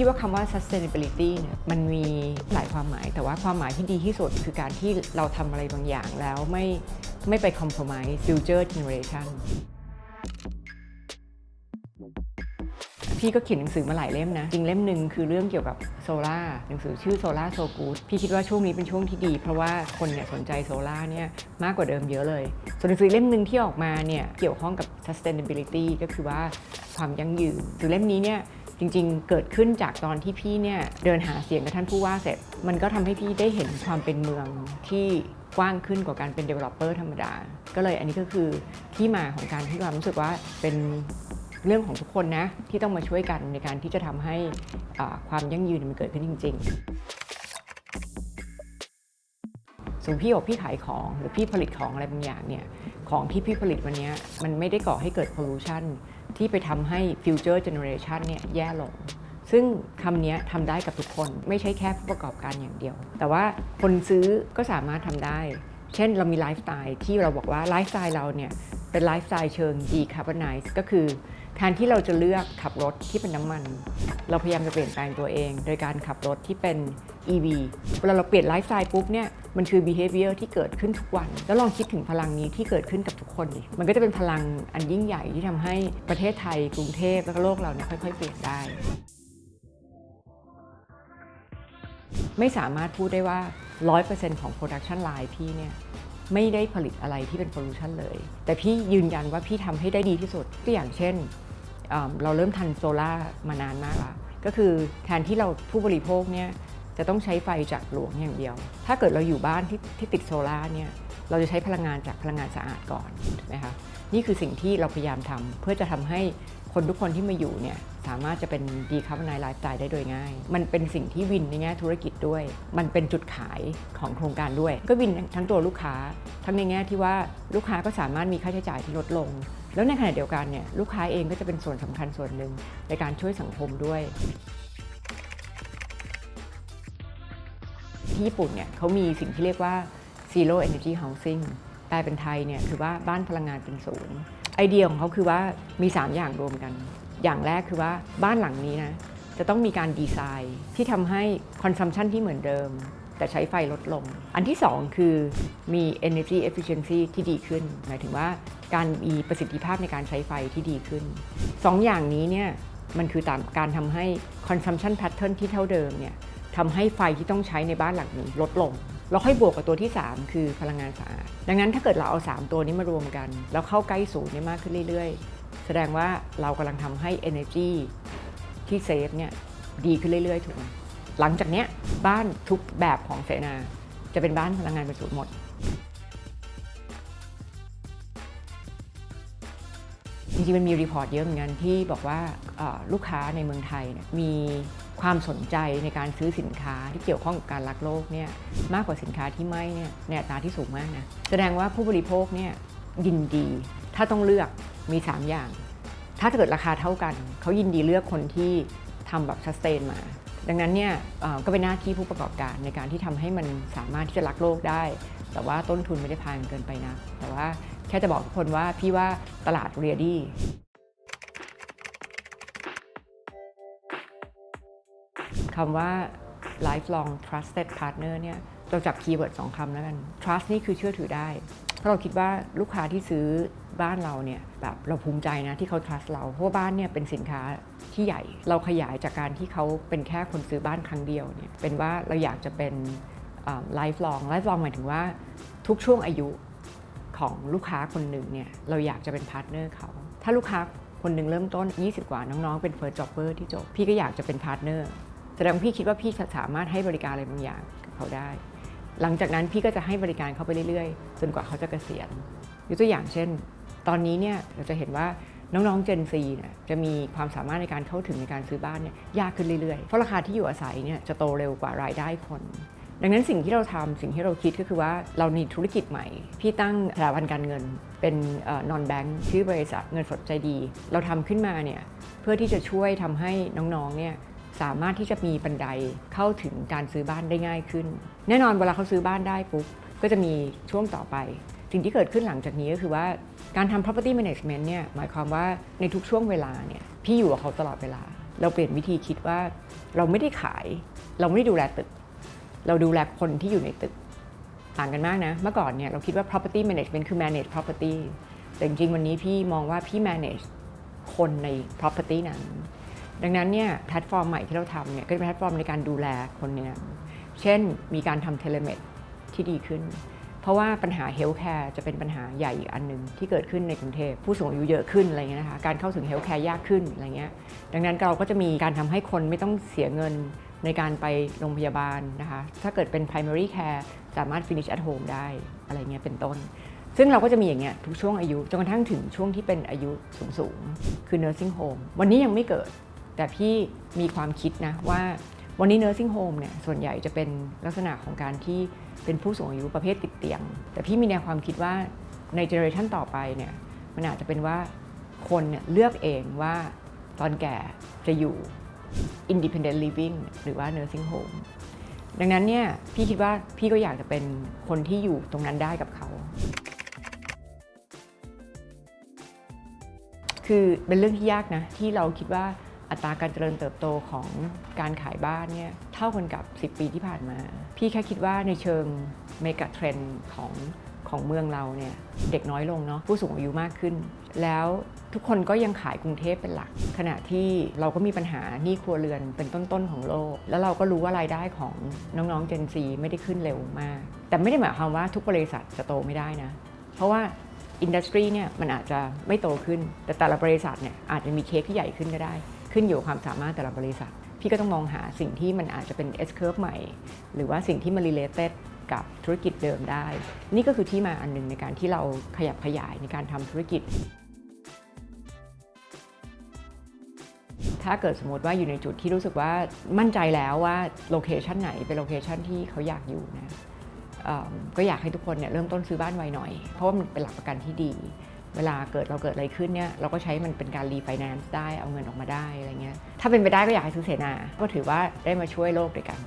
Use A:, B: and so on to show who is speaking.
A: พี่ว่าคำว่า sustainability เนี่ยมันมีหลายความหมาย แต่ว่าความหมายที่ดีที่สุดคือการที่เราทำอะไรบางอย่างแล้วไม่ไม่ไป compromise future generation พี่ก็เขียนหนังสือมาหลายเล่มนะ จริงเล่มหนึ่งคือเรื่องเกี่ยวกับโซล่าหนังสือชื่อโซล่าโซกูดพี่คิดว่าช่วงนี้เป็นช่วงที่ดี เพราะว่าคนเนี่ยสนใจโซล่าเนี่ยมากกว่าเดิมเยอะเลย ส่วนหนังสือเล่มหนึ่งที่ออกมาเนี่ยเกี่ยวข้องกับ sustainability ก็คือว่าความยั่งยืนหนังสือเล่มนี้เนี่ย จริงๆ เกิดขึ้นจากตอนที่พี่เนี่ยเดินหาเสียงกับท่านผู้ว่าเสร็จ มันก็ทำให้พี่ได้เห็นความเป็นเมืองที่กว้างขึ้นกว่าการเป็น developer ธรรมดา ก็เลยอันนี้ก็คือที่มาของการที่ความรู้สึกว่าเป็นเรื่องของทุกคนนะที่ต้องมาช่วยกันในการที่จะทำให้ความยั่งยืนมันเกิดขึ้นจริง ๆ ส่วนพี่บอกพี่ขายของหรือพี่ผลิตของอะไรบางอย่างเนี่ยของที่พี่ผลิตวันนี้มันไม่ได้ก่อให้เกิด pollution ที่ไปทำให้ future generation เนี่ยแย่ลง ซึ่งคำนี้ทำได้กับทุกคนไม่ใช่แค่ผู้ประกอบการอย่างเดียว แต่ว่าคนซื้อก็สามารถทำได้ เช่นเรามีไลฟ์สไตล์ที่เราบอกว่าไลฟ์สไตล์เราเนี่ยเป็นไลฟ์สไตล์เชิง decarbonize ก็คือแทนที่เราจะเลือกขับรถที่เป็นน้ำมัน เราพยายามจะเปลี่ยนแปลงตัวเอง โดยการขับรถที่เป็น EV เวลาเราเปลี่ยนไลฟ์สไตล์ปุ๊บเนี่ย มันคือ behavior ที่เกิดขึ้นทุกวัน แล้วลองคิดถึงพลังนี้ที่เกิดขึ้นกับทุกคนดิมันก็จะเป็นพลังอันยิ่งใหญ่ที่ทำให้ประเทศไทยกรุงเทพแล้วก็โลกเราเนี่ยค่อย ๆ เปลี่ยนได้ ไม่สามารถพูดได้ว่า 100%ของ production line พี่เนี่ยไม่ได้ผลิตอะไรที่เป็น pollution เลย แต่พี่ยืนยันว่าพี่ทำให้ได้ดีที่สุดตัวอย่างเช่นเเราเริ่มทันโซล่ามานานมากแล้วก็คือแทนที่เราผู้บริโภคเนี่ย จะต้องใช้ไฟจากหลวงอย่างเดียว ถ้าเกิดเราอยู่บ้านที่ที่ติดโซล่าเนี่ยเราจะใช้พลังงานจากพลังงานสะอาดก่อนถูกไหมคะนี่คือสิ่งที่เราพยายามทำเพื่อจะทำให้คนทุกคนที่มาอยู่เนี่ยสามารถจะเป็นดีคาร์บอนไนไลฟ์สไตล์ได้โดยง่าย มันเป็นสิ่งที่วินในแง่ธุรกิจด้วย มันเป็นจุดขายของโครงการด้วย ก็วินทั้งตัวลูกค้า ทั้งในแง่ที่ว่าลูกค้าก็สามารถมีค่าใช้จ่ายที่ลดลง แล้วในขณะเดียวกันเนี่ยลูกค้าเองก็จะเป็นส่วนสำคัญส่วนหนึ่งในการช่วยสังคมด้วย ที่ญี่ปุ่นเนี่ยเขามีสิ่งที่เรียกว่า zero energy housing แปลเป็นไทยเนี่ยคือว่าบ้านพลังงานเป็นศูนย์ไอเดียของเขาคือว่ามี 3 อย่างรวมกัน อย่างแรกคือว่าบ้านหลังนี้นะจะต้องมีการดีไซน์ที่ทำให้คอนซัมชันที่เหมือนเดิม แต่ใช้ไฟลดลง อันที่ 2 คือมี energy efficiency ที่ดีขึ้น หมายถึงว่าการมีประสิทธิภาพในการใช้ไฟที่ดีขึ้น 2อย่างนี้เนี่ยมันคือตามการทำให้ consumption pattern ที่เท่าเดิมเนี่ย ทำให้ไฟที่ต้องใช้ในบ้านหลังนี้ลดลง เราค่อยบวกกับตัวที่ 3 คือพลังงานสะอาด ดังนั้นถ้าเกิดเราเอา 3 ตัวนี้มารวมกัน แล้วเข้าใกล้ศูนย์เนี่ยมากขึ้นเรื่อยๆ แสดงว่าเรากำลังทำให้ energy ที่เซฟเนี่ยดีขึ้นเรื่อยๆ ถูกไหมหลังจากเนี้ยบ้านทุกแบบของเสนา จะเป็นบ้านพลังงานเป็นศูนย์หมดจริงๆมันมีรีพอร์ตเยอะเหมือนกันที่บอกว่าลูกค้าในเมืองไทยเนี่ยมี ความสนใจในการซื้อสินค้าที่เกี่ยวข้องกับการรักโลกเนี่ยมากกว่าสินค้าที่ไม่เนี่ยในอัตราที่สูงมากนะแสดงว่าผู้บริโภคเนี่ยยินดี ถ้าต้องเลือกมี 3 อย่าง ถ้าเกิดราคาเท่ากัน เขายินดีเลือกคนที่ทำแบบสแตนมา ดังนั้นเนี่ยก็เป็นหน้าที่ผู้ประกอบการในการที่ทำให้มันสามารถที่จะรักโลกได้ แต่ว่าต้นทุนไม่ได้แพงเกินไปนะ แต่ว่าแค่จะบอกทุกคนว่าพี่ว่าตลาดเรียดี้ คำว่า lifelong trusted partner เนี่ยเราจับคีย์เวิร์ดสองคำแล้วกัน trust นี่คือเชื่อถือได้ เพราะเราคิดว่าลูกค้าที่ซื้อบ้านเราเนี่ยแบบเราภูมิใจนะที่เขา trust เรา เพราะบ้านเนี่ยเป็นสินค้าที่ใหญ่ เราขยายจากการที่เขาเป็นแค่คนซื้อบ้านครั้งเดียวเนี่ยเป็นว่าเราอยากจะเป็น lifelong lifelong หมายถึงว่าทุกช่วงอายุของลูกค้าคนหนึ่งเนี่ยเราอยากจะเป็นพาร์ทเนอร์เขา ถ้าลูกค้าคนหนึ่งเริ่มต้น 20 กว่าน้องๆ เป็นเฟิร์สจ็อบเบอร์ที่จบ พี่ก็อยากจะเป็นพาร์ทเนอร์ แสดงพี่คิดว่าพี่สามารถให้บริการอะไรบางอย่างกับเขาได้ หลังจากนั้นพี่ก็จะให้บริการเขาไปเรื่อยๆ จนกว่าเขาจะเกษียณยกตัวอย่างเช่น ตอนนี้เนี่ยเราจะเห็นว่าน้องๆ Gen Z เนี่ยจะมีความสามารถในการเข้าถึงในการซื้อบ้านเนี่ยยากขึ้นเรื่อยๆ เพราะราคาที่อยู่อาศัยเนี่ยจะโตเร็วกว่ารายได้คน ดังนั้นสิ่งที่เราทำสิ่งที่เราคิดก็คือว่าเรามีธุรกิจใหม่ พี่ตั้งสถาบันการเงินเป็นนอนแบงค์ชื่อบริษัทเงินสดใจดี เราทำขึ้นมาเนี่ยเพื่อที่จะช่วยทำให้น้องๆเนี่ย สามารถที่จะมีบันไดเข้าถึงการซื้อบ้านได้ง่ายขึ้น แน่นอนเวลาเขาซื้อบ้านได้ปุ๊บก็จะมีช่วงต่อไป สิ่งที่เกิดขึ้นหลังจากนี้ก็คือว่าการทำ property management เนี่ยหมายความว่าในทุกช่วงเวลาเนี่ยพี่อยู่กับเขาตลอดเวลา เราเปลี่ยนวิธีคิดว่าเราไม่ได้ขาย เราไม่ได้ดูแลตึก เราดูแลคนที่อยู่ในตึกต่างกันมากนะ เมื่อก่อนเนี่ยเราคิดว่า property management คือ manage property แต่จริงๆวันนี้พี่มองว่าพี่ manage คนใน property นั้น ดังนั้นเนี่ยแพลตฟอร์มใหม่ที่เราทำเนี่ยก็เป็นแพลตฟอร์มในการดูแลคนเนี่ยเช่นมีการทำเทเลเมดที่ดีขึ้น เพราะว่าปัญหาเฮลท์แคร์จะเป็นปัญหาใหญ่อีกอันหนึ่งที่เกิดขึ้นในกรุงเทพผู้สูงอายุเยอะขึ้นอะไรเงี้ยนะคะการเข้าถึงเฮลท์แคร์ยากขึ้นอะไรเงี้ยดังนั้นเราก็จะมีการทำให้คนไม่ต้องเสียเงินในการไปโรงพยาบาลนะคะถ้าเกิดเป็น primary care สามารถ finish at home ได้อะไรเงี้ยเป็นต้น ซึ่งเราก็จะมีอย่างเงี้ยทุกช่วงอายุจนกระทั่งถึงช่วงที่เป็นอายุสูงๆคือ nursing home วันนี้ยังไม่เกิด แต่พี่มีความคิดนะว่าวันนี้ nursing home เนี่ยส่วนใหญ่จะเป็นลักษณะของการที่เป็นผู้สูงอายุประเภทติดเตียง แต่พี่มีแนวความคิดว่าในเจเนอเรชันต่อไปเนี่ยมันอาจจะเป็นว่าคนเนี่ยเลือกเองว่าตอนแก่จะอยู่ independent living หรือว่า nursing home ดังนั้นเนี่ยพี่คิดว่าพี่ก็อยากจะเป็นคนที่อยู่ตรงนั้นได้กับเขา คือเป็นเรื่องที่ยากนะ ที่เราคิดว่า อัตราการเจริญเติบโตของการขายบ้านเนี่ยเท่ากันกับ 10 ปีที่ผ่านมา พี่แค่คิดว่าในเชิงเมกะเทรนด์ของของเมืองเราเนี่ยเด็กน้อยลงเนาะผู้สูงอายุมากขึ้น แล้วทุกคนก็ยังขายกรุงเทพเป็นหลัก ขณะที่เราก็มีปัญหาหนี้ครัวเรือนเป็นต้นๆของโลก แล้วเราก็รู้ว่ารายได้ของน้องๆ Gen Z ไม่ได้ขึ้นเร็วมาก แต่ไม่ได้หมายความว่าทุกบริษัทจะโตไม่ได้นะ เพราะว่าอินดัสทรีเนี่ยมันอาจจะไม่โตขึ้น แต่แต่ละบริษัทเนี่ยอาจจะมีเค้กที่ใหญ่ขึ้นก็ได้ ขึ้นอยู่กับความสามารถแต่ละบริษัท พี่ก็ต้องมองหาสิ่งที่มันอาจจะเป็น S curve ใหม่ หรือว่าสิ่งที่มัน related กับธุรกิจเดิมได้ นี่ก็คือที่มาอันหนึงในการที่เราขยับขยายในการทำธุรกิจ ถ้าเกิดสมมติว่าอยู่ในจุดที่รู้สึกว่ามั่นใจแล้วว่าโลเคชันไหนเป็นโลเคชันที่เขาอยากอยู่นะก็อยากให้ทุกคนเนี่ยเริ่มต้นซื้อบ้านไวหน่อย เพราะว่ามันเป็นหลักประกันที่ดี เวลาเกิดเราเกิดอะไรขึ้นเนี่ยเราก็ใช้มันเป็นการรีไฟแนนซ์ได้เอาเงินออกมาได้อะไรเงี้ยถ้าเป็นไปได้ก็อยากให้ซื้อเสนา ก็ถือว่าได้มาช่วยโลกด้วยกัน